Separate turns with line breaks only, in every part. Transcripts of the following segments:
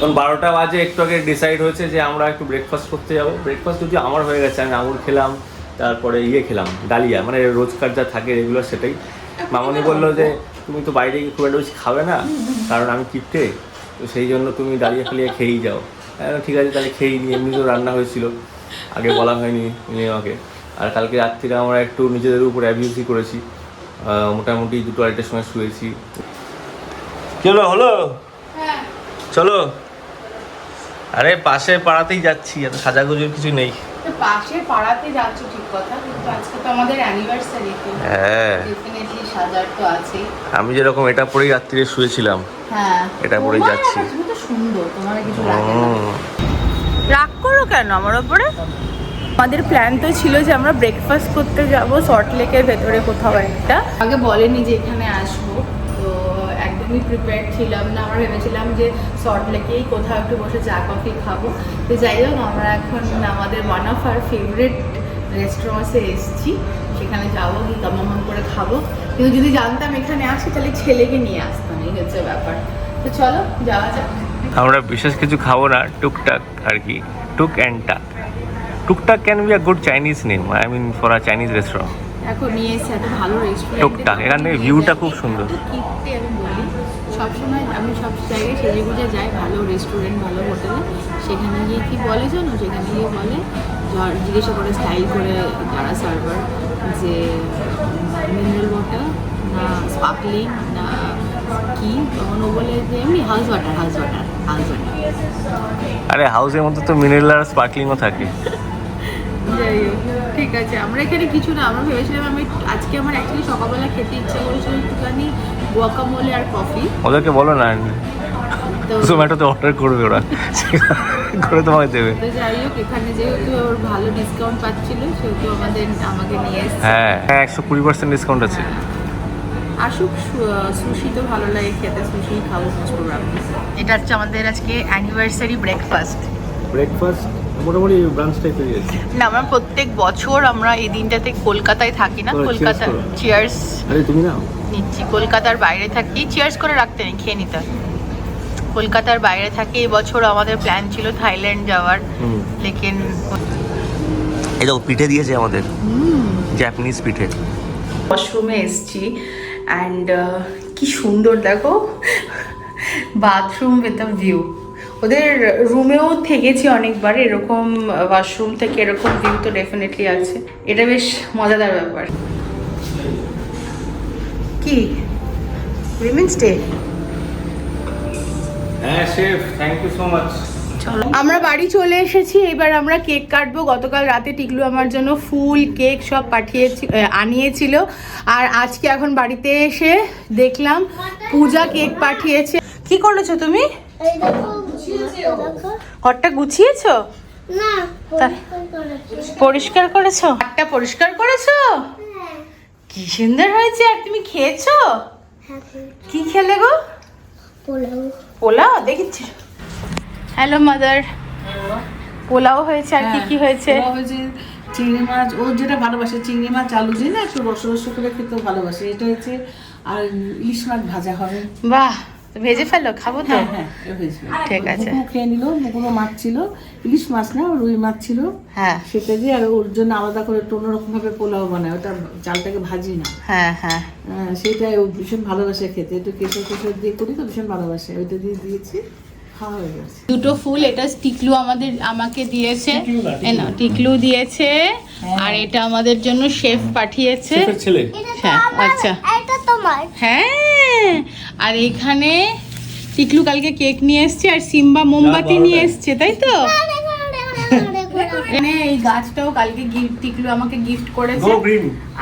এখন বারোটা বাজে একটু আগে ডিসাইড হয়েছে যে আমরা একটু ব্রেকফাস্ট করতে যাব। ব্রেকফাস্ট যদি আমার হয়ে গেছে আমি আঙুর খেলাম তারপরে ইয়ে খেলাম ডালিয়া মানে রোজকার যা থাকে রেগুলার সেটাই। মামনি বলল যে তুমি তো বাইরে গিয়ে খুব একটা বেশি খাবে না কারণ আমি কিপটে তো সেই জন্য তুমি ডালিয়া ফালিয়া খেয়েই যাও। হ্যাঁ, ঠিক আছে তাহলে খেয়েই নিই। এমনিতেও রান্না হয়েছিল আগে বলা হয়নি উনি আমাকে। আর কালকে রাত্রিরে আমরা একটু নিজেদের উপর অ্যাবিউসই করেছি। মোটামুটি দুটো আড়াইটার সময় শুয়েছি। চলো হলো চলো। আরে পাশে পাড়াতেই যাচ্ছি এত সাজাগুজুর কিছু নেই।
পাশে পাড়াতে যাচ্ছ ঠিক কথা। কিন্তু আজকে তো আমাদের অ্যানিভার্সারি
হ্যাঁ।
ডেফিনেটলি সাজার তো আছেই।
আমি যেরকম এটা পরেই রাত্রিরে শুয়েছিলাম
হ্যাঁ।
এটা পরেই যাচ্ছি।
তুমি তো সুন্দর তোমার কিছু লাগে না। রাগ করো কেন আমার ওপরে? আমাদের প্ল্যান তো ছিল যে আমরা ব্রেকফাস্ট করতে যাব সল্ট লেকের ভেতরে কোথাও একটা। আগে বলেনি যে এখানে আসব। একদমই প্রিপেয়ার ছিলাম না আমরা ভেবেছিলাম যে সল্ট লেকেই কোথাও একটু বসে চা কফি খাব। তো যাই হোক আমরা এখন আমাদের ওয়ান অফ আর ফেভারিট রেস্টুরেন্টসে এসেছি। সেখানে যাব কি কামামান করে খাব। কিন্তু যদি জানতাম এখানে আসি তাহলে ছেলেকে নিয়ে আসতাম এই হচ্ছে ব্যাপার। তো চলো যাওয়া যাক।
আমরা বিশেষ কিছু খাব না টুকটাক আর কি টুক অ্যান্ড টাক। টুকটাক can be a good Chinese name I mean for a Chinese restaurant
এখন নিয়ে এসে এত ভালো রেস্টুরেন্ট
টুকটাক, এখান থেকে viewটা খুব সুন্দর।
আমি বলি। সবসময় আমি সব জায়গায় সেজে গুজে যাই, ভালো রেস্টুরেন্ট ভালো হোটেলে সেখানে গিয়ে কি বলে জানো? সেখানে গিয়ে বলে জিজ্ঞাসা করে স্টাইল করে যারা সার্ভার যে মিনারেল ওয়াটার না স্পার্কলিং না কি, তখন ও বলে যে এমনি house water house water house water
আরে হাউসের মধ্যে তো মিনারেল আর স্পার্কলিংও থাকে।
যাই হোক ঠিক আছে। আমরা এখানে কিছু না আমরা ভেবেছিলাম আমি আজকে আমার অ্যাকচুয়ালি সকালবেলা খেতে ইচ্ছে করেছিল একটুখানি গুয়াকামোলে আর কফি
ওদেরকে বলো না
তো
জোম্যাটোতে অর্ডার করবে ওরা। করে তোমাকে দেবে।
তো যাই হোক এখানে যেহেতু ওর ভালো ডিসকাউন্ট পাচ্ছিল সেহেতু আমাদের আমাকে নিয়ে এসছে।
হ্যাঁ হ্যাঁ একশো কুড়ি পার্সেন্ট ডিসকাউন্ট আছে।
আসুক সুশি তো ভালো লাগে খেতে সুশি খাব প্রোগ্রাম এটা হচ্ছে আমাদের আজকে অ্যানিভার্সারি ব্রেকফাস্ট
ব্রেকফাস্ট মোটামুটি ব্রাঞ্চ টাইপের আছে
না আমরা প্রত্যেক বছর আমরা এই দিনটাতে কলকাতায় থাকি না কলকাতা চিয়ার্স
আরে তুমি নাও
নিচ্ছি। কলকাতার বাইরে থাকি। চিয়ার্স করে রাখতে নেই খেয়ে নিতে কলকাতার বাইরে থাকি। এই বছর আমাদের প্ল্যান ছিল থাইল্যান্ড যাওয়ার। লেকিন
এই দেখো পিঠে দিয়েছে আমাদের। জাপানিজ পিঠে।
ওয়াশরুমে এসছি। অ্যান্ড কি সুন্দর দেখো। বাথরুম উইথ আ ভিউ ওদের রুমেও থেকেছি অনেকবার এরকম ওয়াশরুম থেকে এরকম ভিউ তো ডেফিনেটলি আছে। এটা বেশ মজাদার ব্যাপার। কি? উইমেন্স ডে
হ্যাঁ chef thank you so much
চলো। আমরা বাড়ি চলে এসেছি এবার আমরা কেক কাটবো। গতকাল রাতে টিকলু আমার জন্য ফুল কেক সব পাঠিয়েছি আনিয়েছিল। আর আজকে এখন বাড়িতে এসে দেখলাম পূজা কেক পাঠিয়েছে। কি করেছ তুমি? ঘরটা গুছিয়েছো?
না পরিষ্কার করেছ।
ঘরটা পরিষ্কার করেছ?
হ্যাঁ,
কি সুন্দর হয়েছে আর তুমি খেয়েছো?
হ্যাঁ,
কি খেলে গো?
পোলাও।
পোলাও দেখেছি হ্যালো মাদার পোলাও হয়েছে আর কি কি হয়েছে?
হয়েছে চিংড়ি মাছ ও যেটা ভালোবাসে চিংড়ি মাছ আলু দিয়ে না একটু রস রস করে খেতেও ভালোবাসে এটা হচ্ছে আর ইলিশ মাছ ভাজা হবে।
বাহ ভেজে ফেলো খাব তো?
হ্যাঁ হ্যাঁ
ঠিক আছে।
খেয়ে নিল মুকুরও মাছ ছিল ইলিশ মাছ না রুই মাছ ছিল।
হ্যাঁ।
সেটা দিয়ে আর ওর জন্য আলাদা করে একটু অন্যরকম ভাবে পোলাও বানায় ওটা চালটাকে ভাজি না।
হ্যাঁ হ্যাঁ।
হ্যাঁ, সেটাই ও ভীষণ ভালোবাসে খেতে। একটু কেশর কেশর দিয়ে করি তো ভীষণ ভালোবাসে ওইটা দিয়ে দিয়েছি হয়ে
দুটো ফুল এটা টিকলু আমাদের আমাকে দিয়েছে। নাও, টিকলু। দিয়েছে আর এটা আমাদের জন্য শেফ পাঠিয়েছে। হ্যাঁ, আচ্ছা।
তোমার?
হ্যাঁ আর এখানে টিকলু কালকে কেক নিয়ে এসছে আর সিম্বা মোমবাতি নিয়ে এসছে তাই তো? এখানে এই গাছটাও কালকে গিফট টিকলু আমাকে গিফট করেছে।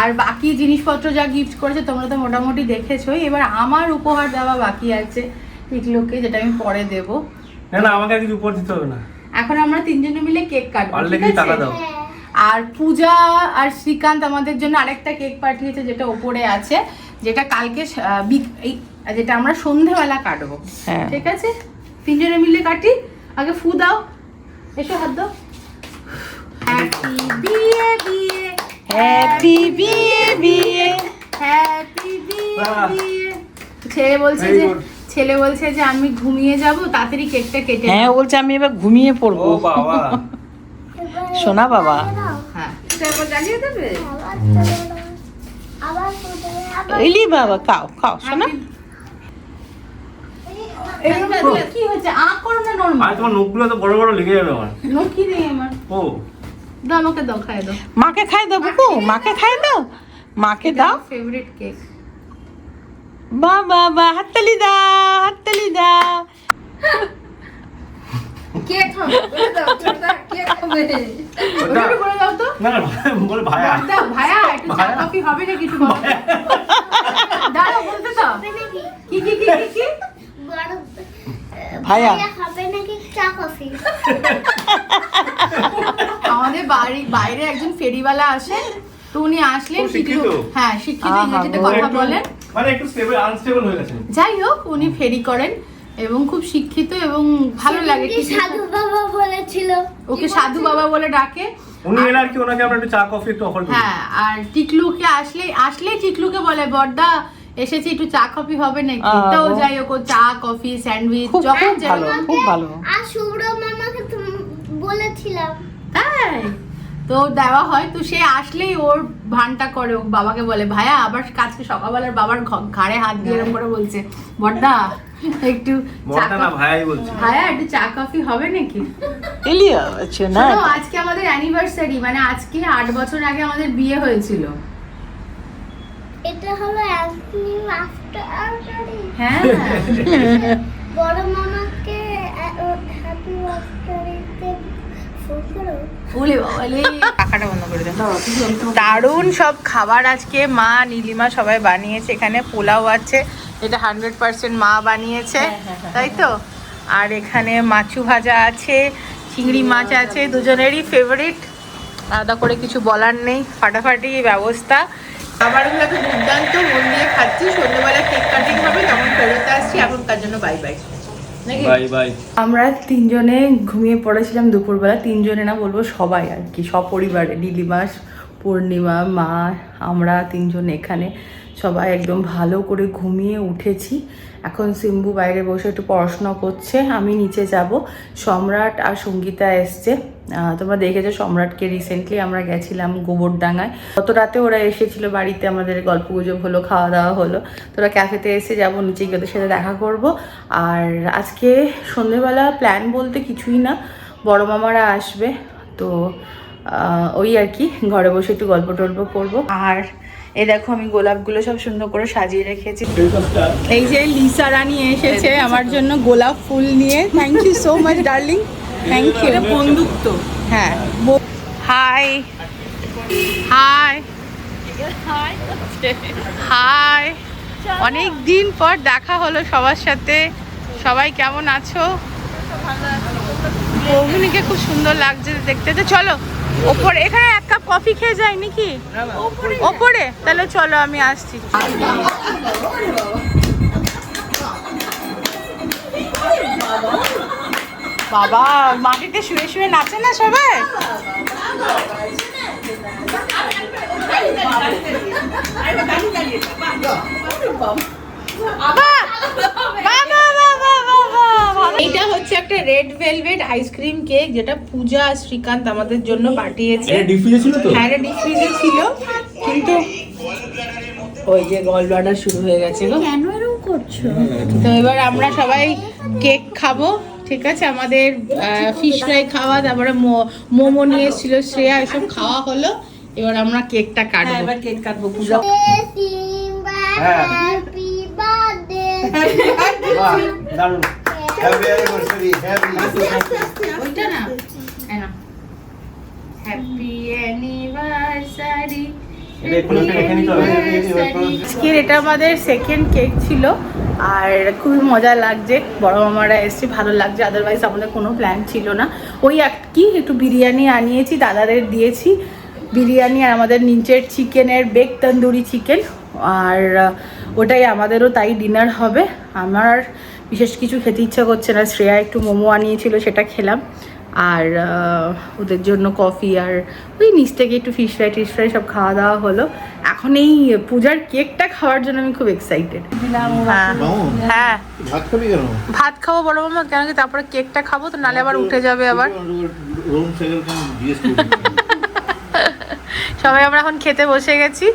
আর বাকি জিনিসপত্র যা গিফট করেছে তোমরা তো মোটামুটি দেখেছোই। এবার আমার উপহার দেওয়া বাকি আছে টিকলুকে যেটা আমি পরে দেব।
না না আমাকে কিছু উপর দিতে হবে না।
এখন আমরা তিনজনে মিলে কেক কাটবো ঠিক আছে? আর পূজা আর শ্রীকান্ত আমাদের জন্য আরেকটা কেক পাঠিয়েছে যেটা ওপরে আছে। যেটা কালকে যেটা আমরা সন্ধেবেলা কাটবো।
হ্যাঁ।
ঠিক আছে? তিনজনে মিলে কাটি। আগে ফু দাও। এসো হাত দাও। হ্যাপি বিয়ে বিয়ে। হ্যাপি বিয়ে বিয়ে। হ্যাপি বিয়ে। বিয়ে। ছেলে বলছে যে ছেলে বলছে যে আমি ঘুমিয়ে যাব তাড়াতাড়ি কেকটা কেটে
হ্যাঁ বলছে আমি এবার ঘুমিয়ে পড়ব।
বাবা।
শোনা বাবা।
হ্যাঁ। জ্বালিয়ে দেবে?
এলি বাবা খাও খাও শোনা।
এরকম কি হচ্ছে আ করো না নরমাল
আর তোমার নখগুলো তো বড় বড় লেগে যাবে আমার।
নকি নেই আমার।
ও।
দাও আমাকে দাও খাই দাও।
মাকে খাই দাও বুকু মাকে খাই দাও। মাকে দাও।
ফেভারিট কেক
বা বা বা হাততালি দাও হাততালি দাও।
কে খাবে বলে দাও ছোটদা কে খাবে।
ওটা-
ওটা বলে দাও তো।
না না বলে ভাইয়া
দাও ভাইয়া একটু চা কফি হবে না কিছু বলো দাঁড়াও বলতে দাও। কি কি কি কি কি?
বড়
ভাইয়া।
ভাইয়া নাকি চা কফি?
আমাদের বাড়ি বাইরে একজন ফেরিওয়ালা আসেন তো উনি আসলেন
শিক্ষিত?
হ্যাঁ শিক্ষিত ইংরেজিতে কথা বলেন।
মানে একটু স্টেবল আনস্টেবল হয়ে গেছে।
যাই হোক উনি ফেরি করেন। এবং খুব শিক্ষিত এবং ভালো লাগে
সাধু বাবা বলেছিল।
ওকে সাধু বাবা বলে ডাকে।
উনি এলে আর কি ওনাকে আমরা একটু চা কফি একটু অফার করি।
হ্যাঁ আর টিকলুকে আসলে আসলে টিকলুকে বলে বড়দা এসেছি একটু চা কফি হবে নাকি? তো যাই হোক চা কফি স্যান্ডউইচ
খুব
যখন
ভালো খুব ভালো।
আর শুভ্র মামাকে বলেছিলাম।
তাই? তো দেওয়া হয় তো সে আসলেই ওর ভানটা করে ও বাবাকে বলে ভাইয়া আবার কাজকে সকালবেলার বাবার ঘাড়ে হাত দিয়ে এরকম করে বলছে বড়দা একটু
বলছি।
ভাইয়া একটু চা কফি হবে নাকি?
না।
আজকে আমাদের অ্যানিভার্সারি মানে আজকে আট বছর আগে আমাদের বিয়ে হয়েছিল।
এটা হলো আফটার
হ্যাঁ।
বড় মামাকে হ্যাপি বার্থডেতে
পাখাটা বন্ধ করে দে। দারুণ সব খাবার আজকে মা নীলিমা সবাই বানিয়েছে এখানে পোলাও আছে এটা হান্ড্রেড পার্সেন্ট মা বানিয়েছে তাই তো? আর এখানে মাছু ভাজা আছে চিংড়ি মাছ আছে দুজনেরই ফেভারিট আলাদা করে কিছু বলার নেই ফাটাফাটি ব্যবস্থা। খাবারগুলো তো দুর্দান্ত মন দিয়ে খাচ্ছি সন্ধ্যেবেলা কেক কাটিং হবে তখন ফেরত আসছি এখনকার জন্য বাই বাই
বাই বাই।
আমরা তিনজনে ঘুমিয়ে পড়েছিলাম দুপুরবেলা। তিনজনে না বলব সবাই আর কি সপরিবারে। নীলিমাস পূর্ণিমা মা আমরা তিনজন এখানে সবাই একদম ভালো করে ঘুমিয়ে উঠেছি। এখন সিম্বু বাইরে বসে একটু পড়াশোনা করছে আমি নিচে যাব। সম্রাট আর সঙ্গীতা এসছে। তোমরা দেখেছ সম্রাটকে রিসেন্টলি আমরা গেছিলাম গোবরডাঙ্গায়। গত রাতে ওরা এসেছিল বাড়িতে আমাদের গল্প গুজব হলো খাওয়া দাওয়া হলো তোরা ক্যাফেতে এসে যাব নিচে গিয়ে ওদের সাথে দেখা করব। আর আজকে সন্ধেবেলা প্ল্যান বলতে কিছুই না বড় মামারা আসবে। তো ওই আর কি ঘরে বসে একটু গল্প টল্প করব। আর এ দেখো আমি গোলাপগুলো সব সুন্দর করে সাজিয়ে রেখেছি। এই যে লিসা রানী এসেছে আমার জন্য গোলাপ ফুল নিয়ে। Thank you so much darling thank you বন্দুক তো হ্যাঁ। হাই হাই হাই অনেক দিন পর দেখা হলো সবার সাথে। সবাই কেমন আছো? বৌমিনীকে খুব সুন্দর লাগছে দেখতে। তো চলো ওপরে এখানে এক কাপ কফি খেয়ে যাই নাকি? ওপরে? তাহলে চলো আমি আসছি। বাবা মাটিতে শুয়ে শুয়ে নাচে না সবাই? এইটা হচ্ছে একটা রেড ভেলভেট আইসক্রিম কেক যেটা পূজা আর শ্রীকান্ত আমাদের জন্য পাঠিয়েছে।
ডিফিউজে ছিল
হ্যাঁ ডিপ ছিল। কিন্তু ওই যে গল ব্লাডার শুরু হয়ে গেছে গো।
কেন এরকম করছ?
তো এবার আমরা সবাই কেক খাব। ঠিক আছে আমাদের ফিশ ফ্রাই খাওয়া তারপরে মো- মোমো নিয়ে এসেছিল শ্রেয়া এসব খাওয়া হলো এবার আমরা কেকটা
হ্যাঁ
কাটবো।
এবার কেক কাটবো পূজা।
হ্যাঁ।
হ্যাপি
দারুণ।
Happy anniversary,
ওইটা না হ্যাপি অ্যানিভার্সারি আজকের এটা আমাদের সেকেন্ড কেক ছিল আর খুবই মজা লাগছে। বড় মামারা এসছে ভালো লাগছে। আদারওয়াইজ আমাদের কোনো প্ল্যান ছিল না। ওই এক কি একটু বিরিয়ানি আনিয়েছি দাদাদের দিয়েছি। বিরিয়ানি আর আমাদের নিচের চিকেনের বেক তন্দুরি চিকেন। আর ওটাই আমাদেরও তাই ডিনার হবে। আমার বিশেষ কিছু খেতে ইচ্ছা করছে না। শ্রেয়া একটু মোমো আনিয়েছিল সেটা খেলাম। আর ওদের জন্য কফি আর ওই নিচ থেকে একটু ফিশ ফ্রাই টিশ ফ্রাই সব খাওয়া দাওয়া হলো। এখন এই পূজার কেকটা খাওয়ার জন্য আমি খুব এক্সাইটেড হ্যাঁ। হ্যাঁ।
ভাত খাবি কেন?
ভাত খাব বড় মামা কেন কি তারপরে কেকটা খাব তো নালে আবার উঠে যাবে আবার। সবাই আমরা এখন খেতে বসে গেছি।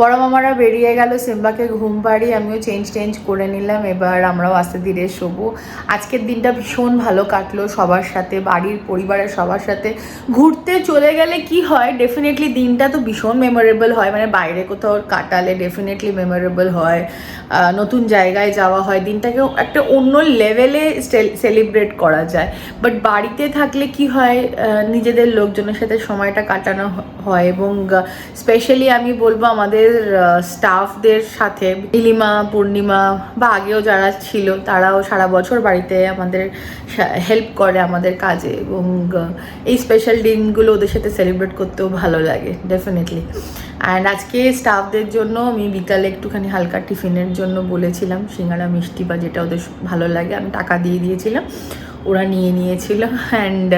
বড় মামারা বেরিয়ে গেল, সিম্বাকে ঘুম পাড়িয়ে আমিও চেঞ্জ টেঞ্জ করে নিলাম, এবার আমরাও আস্তে ধীরে শোবো। আজকের দিনটা ভীষণ ভালো কাটলো সবার সাথে, বাড়ির পরিবারের সবার সাথে। ঘুরতে চলে গেলে কি হয় ডেফিনেটলি দিনটা তো ভীষণ মেমোরেবল হয় মানে বাইরে কোথাও কাটালে ডেফিনেটলি মেমোরেবল হয় নতুন জায়গায় যাওয়া হয়, দিনটাকে একটা অন্য লেভেলে সেলিব্রেট করা যায়। বাট বাড়িতে থাকলে কি হয় নিজেদের লোকজনের সাথে সময়টা কাটানো হয় এবং স্পেশালি আমি বলব আমাদের স্টাফদের সাথে নীলিমা, পূর্ণিমা বা আগেও যারা ছিল, তারাও সারা বছর বাড়িতে আমাদের হেল্প করে আমাদের কাজে এবং এই স্পেশাল দিনগুলো ওদের সাথে সেলিব্রেট করতেও ভালো লাগে ডেফিনেটলি অ্যান্ড আজকে স্টাফদের জন্য আমি বিকালে একটুখানি হালকা টিফিনের জন্য বলেছিলাম, সিঙ্গারা, মিষ্টি বা যেটা ওদের ভালো লাগে, আমি টাকা দিয়ে দিয়েছিলাম, ওরা নিয়ে নিয়েছিল। অ্যান্ড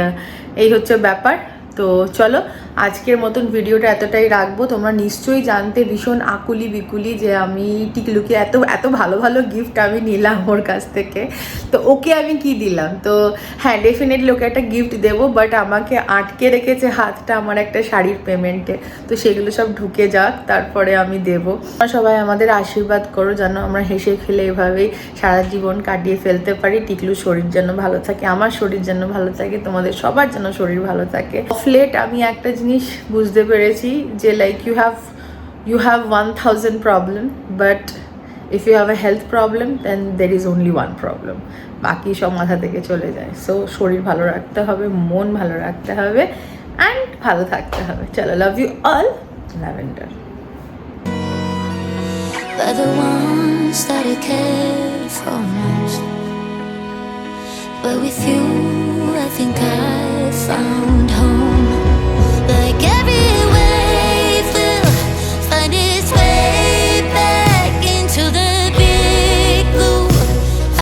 এই হচ্ছে ব্যাপার। তো চলো আজকের মতন ভিডিওটা এতটাই রাখব। তোমরা নিশ্চয়ই জানতে ভীষণ আকুলি বিকুলি যে আমি টিকলুকে এত এত ভালো ভালো গিফট আমি নিলাম ওর কাছ থেকে। তো ওকে আমি কি দিলাম? তো হ্যাঁ ডেফিনেটলি ওকে একটা গিফট দেবো বাট আমাকে আটকে রেখেছে হাতটা আমার একটা শাড়ির পেমেন্টে তো সেগুলো সব ঢুকে যাক, তারপরে আমি দেবো। সবাই আমাদের আশীর্বাদ করো যেন আমরা হেসে খেলে এভাবেই সারা জীবন কাটিয়ে ফেলতে পারি। টিকলু শরীর যেন ভালো থাকে, আমার শরীর যেন ভালো থাকে, তোমাদের সবার যেন শরীর ভালো থাকে। অফলেট আমি একটা জিনিস বুঝতে পেরেছি যে like you have you have one thousand problem but if you have a health problem then there is only one problem বাকি সব মাথা থেকে চলে যায়। সো শরীর ভালো রাখতে হবে মন ভালো রাখতে হবে অ্যান্ড ভালো থাকতে হবে। চলো love you all lavender.
But with you, I think I found like every